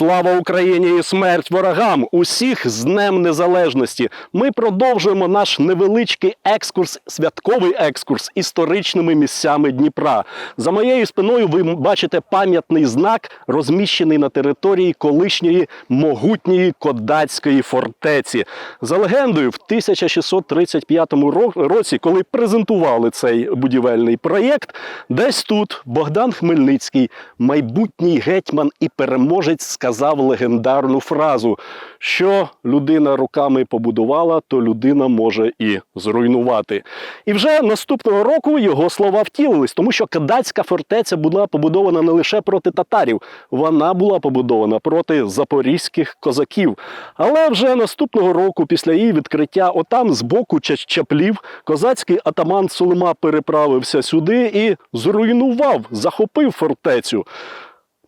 Слава Україні і смерть ворогам! Усіх з Днем Незалежності! Ми продовжуємо наш невеличкий екскурс, святковий екскурс історичними місцями Дніпра. За моєю спиною ви бачите пам'ятний знак, розміщений на території колишньої могутньої Кодацької фортеці. За легендою, в 1635 році, коли презентували цей будівельний проєкт, десь тут Богдан Хмельницький, майбутній гетьман і переможець, сказав легендарну фразу, що людина руками побудувала, то людина може і зруйнувати. І вже наступного року його слова втілились, тому що Кадацька фортеця була побудована не лише проти татарів, вона була побудована проти запорізьких козаків. Але вже наступного року, після її відкриття, отам з боку чаплів, козацький атаман Сулима переправився сюди і зруйнував, захопив фортецю.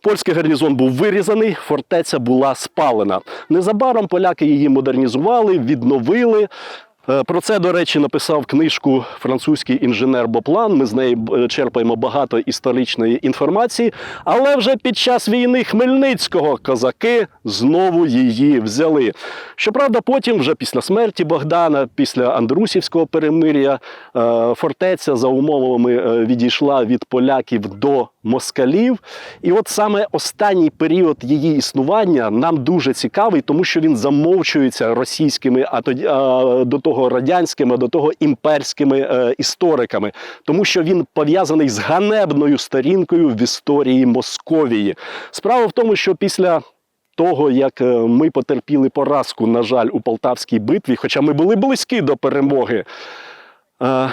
Польський гарнізон був вирізаний, фортеця була спалена. Незабаром поляки її модернізували, відновили. Е, Про це, до речі, написав книжку французький інженер Боплан. Ми з неї е, черпаємо багато історичної інформації. Але вже під час війни Хмельницького козаки знову її взяли. Щоправда, потім, вже після смерті Богдана, після Андрусівського перемир'я, е, фортеця за умовами відійшла від поляків до москалів. І от саме останній період її існування нам дуже цікавий, тому що він замовчується російськими, а тоді до того радянськими, а до того імперськими е, істориками, тому що він пов'язаний з ганебною сторінкою в історії Московії. Справа в тому, що після того, як е, ми потерпіли поразку, на жаль, у Полтавській битві, хоча ми були близькі до перемоги. Е,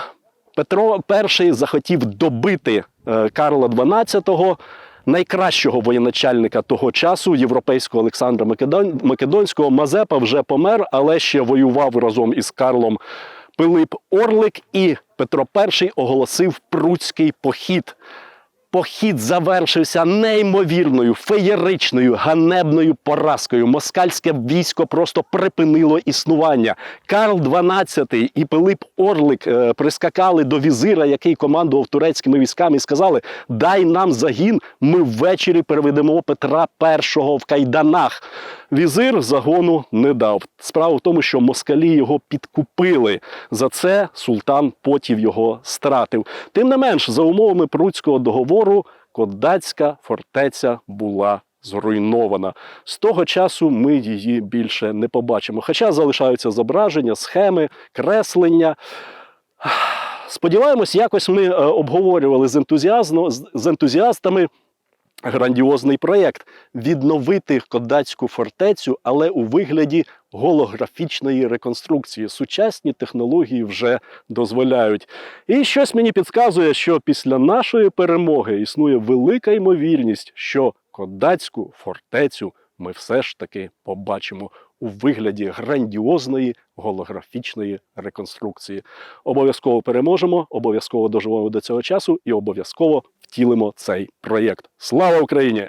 Петро І захотів добити Карла XII, найкращого воєначальника того часу, європейського Олександра Македонського. Мазепа вже помер, але ще воював разом із Карлом Пилип Орлик, і Петро І оголосив пруцький похід. Похід завершився неймовірною, феєричною, ганебною поразкою. Москальське військо просто припинило існування. Карл XII і Пилип Орлик е, прискакали до візира, який командував турецькими військами, і сказали: Дай нам загін, ми ввечері переведемо Петра І в кайданах. Візир загону не дав. Справа в тому, що москалі його підкупили. За це султан потів його стратив. Тим не менш, за умовами Пруцького договору, Кодацька фортеця була зруйнована. З того часу ми її більше не побачимо. Хоча залишаються зображення, схеми, креслення. Сподіваємось, якось ми е, обговорювали з, ентузіазно, з, з ентузіастами грандіозний проєкт відновити Кодацьку фортецю, але у вигляді голографічної реконструкції. Сучасні технології вже дозволяють. І щось мені підказує, що після нашої перемоги існує велика ймовірність, що Кодацьку фортецю ми все ж таки побачимо у вигляді грандіозної голографічної реконструкції. Обов'язково переможемо, обов'язково доживемо до цього часу і обов'язково втілимо цей проєкт. Слава Україні!